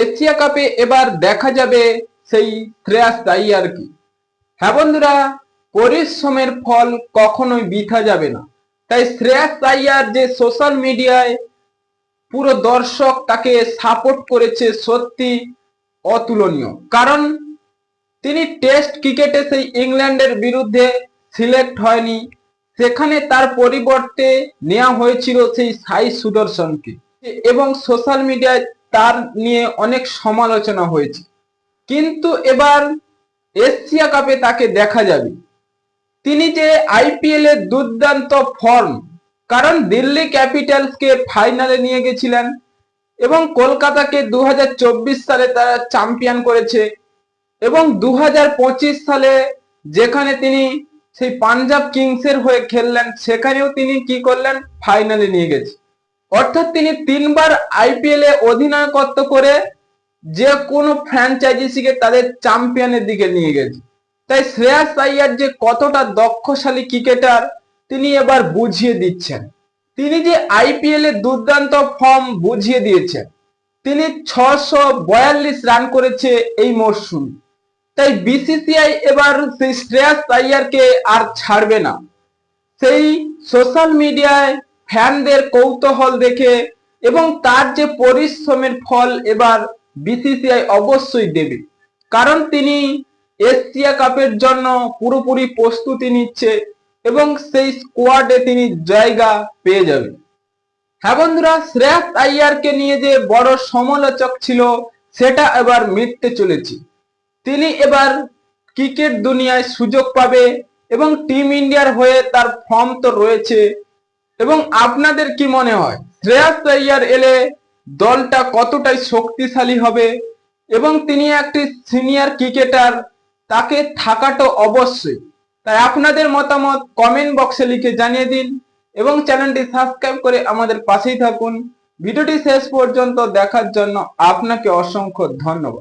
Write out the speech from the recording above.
Asia কাপে এবার দেখা যাবে সেই শ্রেয়াস কি। হ্যাঁ বন্ধুরা, পরিশ্রমের ফল কখনোই বৃথা যাবে না। তাই শ্রেয়াস আইয়ার যে সোশ্যাল মিডিয়ায় পুরো দর্শক তাকে সাপোর্ট করেছে সত্যি অতুলনীয়। কারণ তিনি টেস্ট ক্রিকেটে সেই ইংল্যান্ডের বিরুদ্ধে সিলেক্ট হয়নি। সেখানে তার পরিবর্তে নেওয়া হয়েছিল সেই সাই সুদর্শনকে। এবং সোশ্যাল মিডিয়ায় তার নিয়ে অনেক সমালোচনা হয়েছে। কিন্তু এবার এশিয়া কাপে তাকে দেখা যাবে। তিনি যে আইপিএল এর দুর্দান্ত ফর্ম, কারণ দিল্লি ক্যাপিটালসকে ফাইনালে নিয়ে গেছিলেন এবং কলকাতাকে দু হাজার চব্বিশ সালে তারা চ্যাম্পিয়ন করেছে এবং দু হাজার পঁচিশ সালে যেখানে তিনি সেই পাঞ্জাব কিংসের হয়ে খেললেন, সেখানেও তিনি কি করলেন? ফাইনালে নিয়ে গেছে। অর্থাৎ তিনি তিনবার আইপিএল এ অধিনায়কত্ব করে যে কোনো ফ্র্যাঞ্চাইজিসিকে তাদের চ্যাম্পিয়নের দিকে নিয়ে গেছে। তাই শ্রেয়াস আইয়ার যে কতটা দক্ষশালী ক্রিকেটার তিনি এবার বুঝিয়ে দিচ্ছেন। তিনি যে আইপিএল এর দুর্দান্ত ফর্ম বুঝিয়ে দিয়েছেন। তিনি ছশো বয়াল্লিশ রান করেছে এই মরশুম। তাই বিসিসিআই এবার সেই শ্রেয়াস আইয়ারকে আর ছাড়বে না। সেই সোশ্যাল মিডিয়ায় ফ্যানদের কৌতূহল দেখে এবং তার যে পরিশ্রমের ফল এবার বিসিসিআই অবশ্যই দেবে। কারণ তিনি এশিয়া কাপের জন্য পুরোপুরি প্রস্তুতি নিচ্ছে এবং সেই স্কোয়াডে তিনি জায়গা পেয়ে যাবে। হ্যাঁ বন্ধুরা, শ্রেয়াস আইয়ারকে নিয়ে যে বড় সমালোচক ছিল, সেটা এবার মিটতে চলেছে। তিনি এবার ক্রিকেট দুনিয়ায় সুযোগ পাবে এবং টিম ইন্ডিয়ার হয়ে তার ফর্ম তো রয়েছে। এবং আপনাদের কি মনে হয়? শ্রেয়াস আইয়ার এলে দলটা কতটাই শক্তিশালী হবে? এবং তিনি একটি সিনিয়র ক্রিকেটার তাকে থাকাটা অবশ্যই। তাই আপনাদের মতামত কমেন্ট বক্সে লিখে জানিয়ে দিন এবং চ্যানেলটি সাবস্ক্রাইব করে আমাদের পাশেই থাকুন। ভিডিওটি শেষ পর্যন্ত দেখার জন্য আপনাকে অসংখ্য ধন্যবাদ।